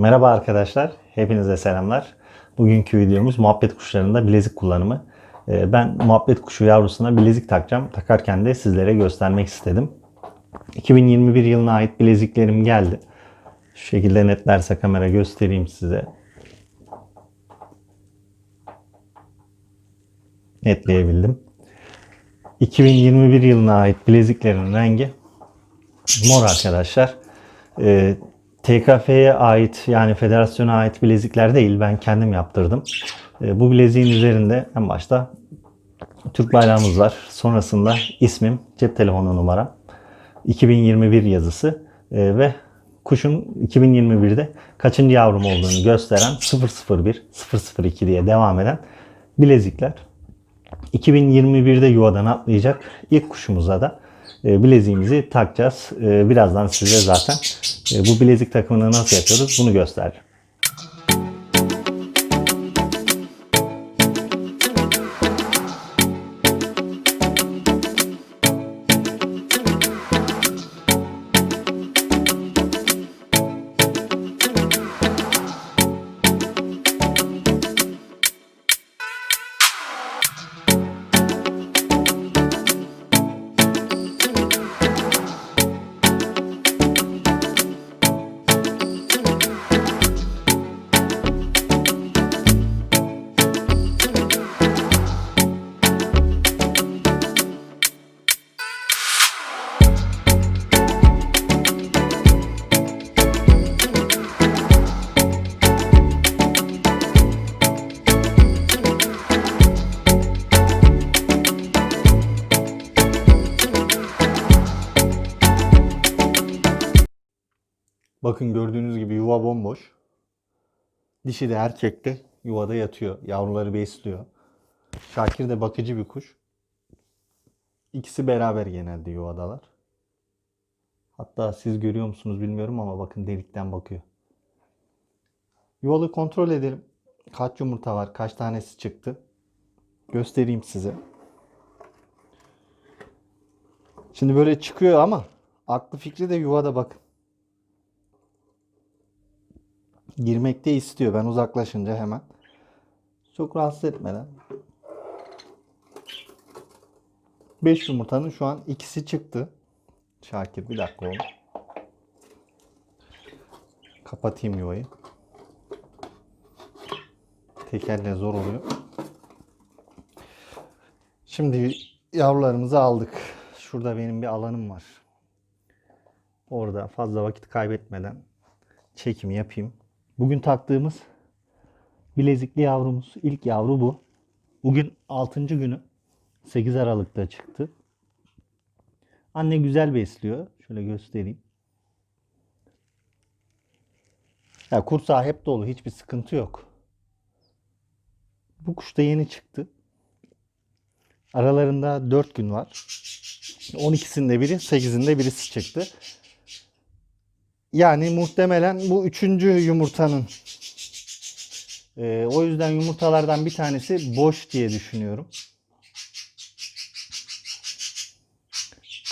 Merhaba arkadaşlar, hepinize selamlar. Bugünkü videomuz muhabbet kuşlarında bilezik kullanımı. Ee, Ben muhabbet kuşu yavrusuna bilezik takacağım. Takarken de sizlere göstermek istedim. 2021 yılına ait bileziklerim geldi. Şu şekilde netlerse kamera göstereyim size. Netleyebildim. 2021 yılına ait bileziklerin rengi mor arkadaşlar. Ee, TKF'ye ait yani federasyona ait bilezikler değil ben kendim yaptırdım. Ee, bu bileziğin üzerinde en başta Türk bayrağımız var. Sonrasında ismim, cep telefonu numaram, 2021 yazısı e, ve kuşun 2021'de kaçıncı yavrum olduğunu gösteren 001, 002 diye devam eden bilezikler. 2021'de yuvadan atlayacak ilk kuşumuza da bileziğimizi takacağız. E, Birazdan size zaten e, bu bilezik takımını nasıl yapıyoruz bunu göstereceğim. Bakın gördüğünüz gibi yuva bomboş. Dişi de erkek de yuvada yatıyor. Yavruları besliyor. Şakir de bakıcı bir kuş. İkisi beraber genelde yuvadalar. Hatta siz görüyor musunuz bilmiyorum ama bakın delikten bakıyor. Yuvalı kontrol edelim. Kaç yumurta var? Kaç tanesi çıktı? Göstereyim size. Şimdi böyle çıkıyor ama aklı fikri de yuvada bakın. Girmekte istiyor. Ben uzaklaşınca hemen. Çok rahatsız etmeden. 5 yumurtanın şu an ikisi çıktı. Şakir bir dakika oğlum. Kapatayım yuvayı. Tekerle zor oluyor. Şimdi yavrularımızı aldık. Şurada benim bir alanım var. Orada fazla vakit kaybetmeden çekimi yapayım. Bugün taktığımız bilezikli yavrumuz. ilk yavru bu. Bugün 6. günü. 8 Aralık'ta çıktı. Anne güzel besliyor. Şöyle göstereyim. Ya kursağı hep dolu. Hiçbir sıkıntı yok. Bu kuş da yeni çıktı. Aralarında 4 gün var. 12'sinde biri, 8'inde birisi çıktı. Yani muhtemelen bu üçüncü yumurtanın. Ee, o yüzden yumurtalardan bir tanesi boş diye düşünüyorum.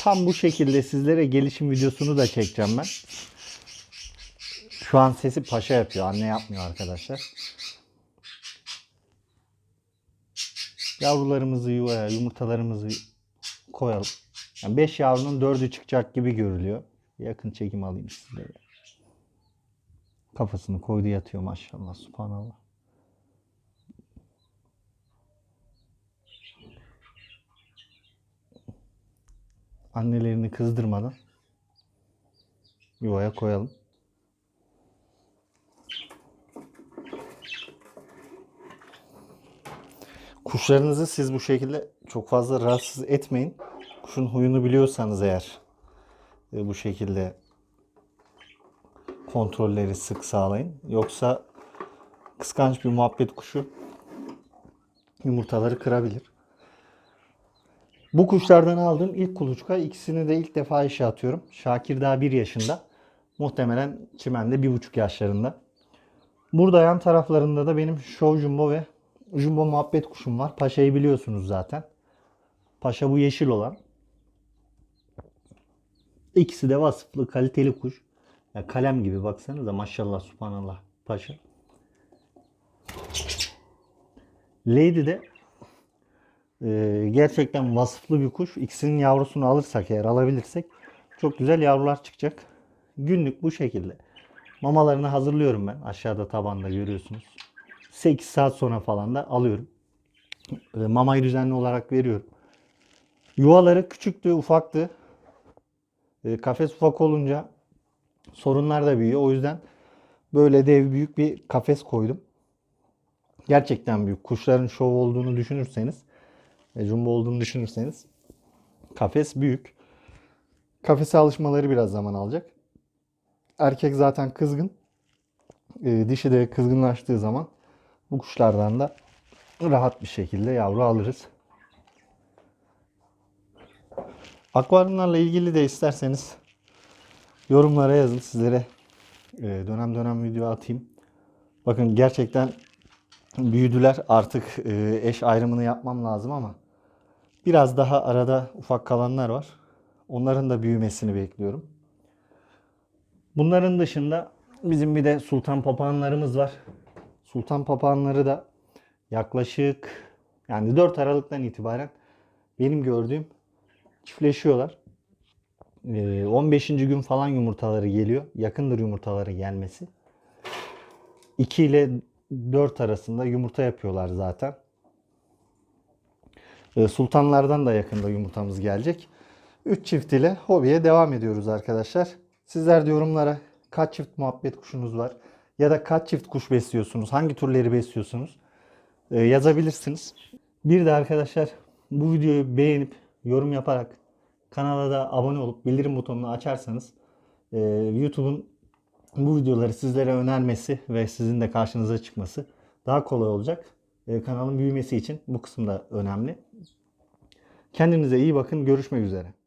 Tam bu şekilde sizlere gelişim videosunu da çekeceğim ben. Şu an sesi paşa yapıyor. Anne yapmıyor arkadaşlar. Yavrularımızı yuvaya, yumurtalarımızı koyalım. Yani 5 yavrunun 4'ü çıkacak gibi görülüyor. Yakın çekim alayım sizlere. Kafasını koydu yatıyor maşallah subhanallah. Annelerini kızdırmadan yuvaya koyalım. Kuşlarınızı siz bu şekilde çok fazla rahatsız etmeyin. Kuşun huyunu biliyorsanız eğer e, bu şekilde kontrolleri sık sağlayın. Yoksa kıskanç bir muhabbet kuşu yumurtaları kırabilir. Bu kuşlardan aldığım ilk kuluçka ikisini de ilk defa işe atıyorum. Şakir daha 1 yaşında. Muhtemelen Çimen de 1,5 yaşlarında. Burada yan taraflarında da benim Show Jumbo ve Jumbo muhabbet kuşum var. Paşa'yı biliyorsunuz zaten. Paşa bu yeşil olan. İkisi de vasıflı, kaliteli kuş. Ya kalem gibi baksanıza maşallah subhanallah paşa. Lady de e, gerçekten vasıflı bir kuş. İkisinin yavrusunu alırsak eğer alabilirsek çok güzel yavrular çıkacak. Günlük bu şekilde. Mamalarını hazırlıyorum ben. Aşağıda tabanda görüyorsunuz. 8 saat sonra falan da alıyorum. E, mamayı düzenli olarak veriyorum. Yuvaları küçüktü, ufaktı. E, kafes ufak olunca sorunlar da büyüyor. O yüzden böyle dev büyük bir kafes koydum. Gerçekten büyük. Kuşların şov olduğunu düşünürseniz, e, jumbo olduğunu düşünürseniz kafes büyük. Kafese alışmaları biraz zaman alacak. Erkek zaten kızgın. E, dişi de kızgınlaştığı zaman bu kuşlardan da rahat bir şekilde yavru alırız. Akvaryumlarla ilgili de isterseniz yorumlara yazın sizlere e, dönem dönem video atayım. Bakın gerçekten büyüdüler artık e, eş ayrımını yapmam lazım ama biraz daha arada ufak kalanlar var. Onların da büyümesini bekliyorum. Bunların dışında bizim bir de sultan papağanlarımız var. Sultan papağanları da yaklaşık yani 4 Aralık'tan itibaren benim gördüğüm çiftleşiyorlar. Ee, 15. gün falan yumurtaları geliyor. Yakındır yumurtaları gelmesi. 2 ile 4 arasında yumurta yapıyorlar zaten. Ee, Sultanlardan da yakında yumurtamız gelecek. 3 çift ile hobiye devam ediyoruz arkadaşlar. Sizler de yorumlara kaç çift muhabbet kuşunuz var ya da kaç çift kuş besliyorsunuz, hangi türleri besliyorsunuz e, yazabilirsiniz. Bir de arkadaşlar bu videoyu beğenip yorum yaparak kanala da abone olup bildirim butonunu açarsanız e, YouTube'un bu videoları sizlere önermesi ve sizin de karşınıza çıkması daha kolay olacak. E, kanalın büyümesi için bu kısım da önemli. Kendinize iyi bakın. Görüşmek üzere.